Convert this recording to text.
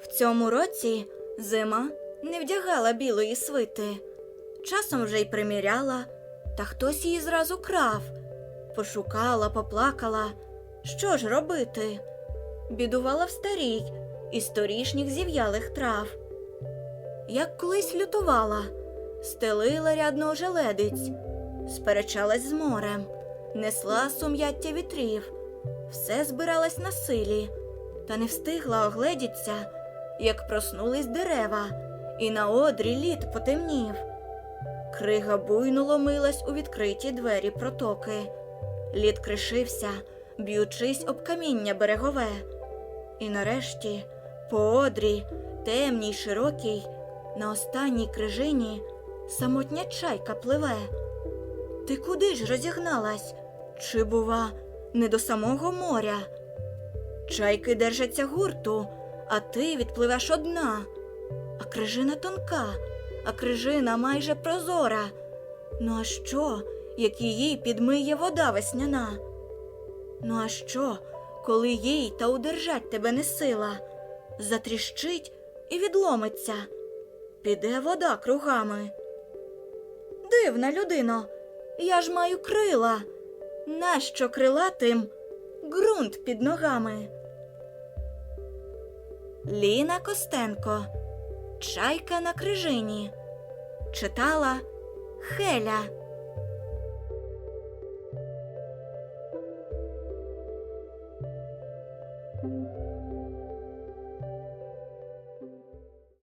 В цьому році зима не вдягала білої свити. Часом вже й приміряла, та хтось її зразу крав. Пошукала, поплакала. Що ж робити? Бідувала в старій із торішніх зів'ялих трав. Як колись лютувала, стелила рядно желедиць, сперечалась з морем, несла сум'яття вітрів, все збиралась на силі, та не встигла огледіться, як проснулись дерева, і на одрі лід потемнів. Крига буйно ломилась у відкриті двері протоки. Лід кришився, б'ючись об каміння берегове. І нарешті, по одрі, темній, широкій, на останній крижині самотня чайка пливе. Ти куди ж розігналась? Чи, бува, не до самого моря? Чайки держаться гурту, а ти відпливеш одна. А крижина тонка, а крижина майже прозора. Ну а що, як її підмиє вода весняна? Ну а що, коли їй та удержать тебе не сила? Затріщить і відломиться, піде вода кругами. Дивна людино, я ж маю крила. Нащо крилатим ґрунт під ногами? Ліна Костенко. Чайка на крижині. Читала Хеля.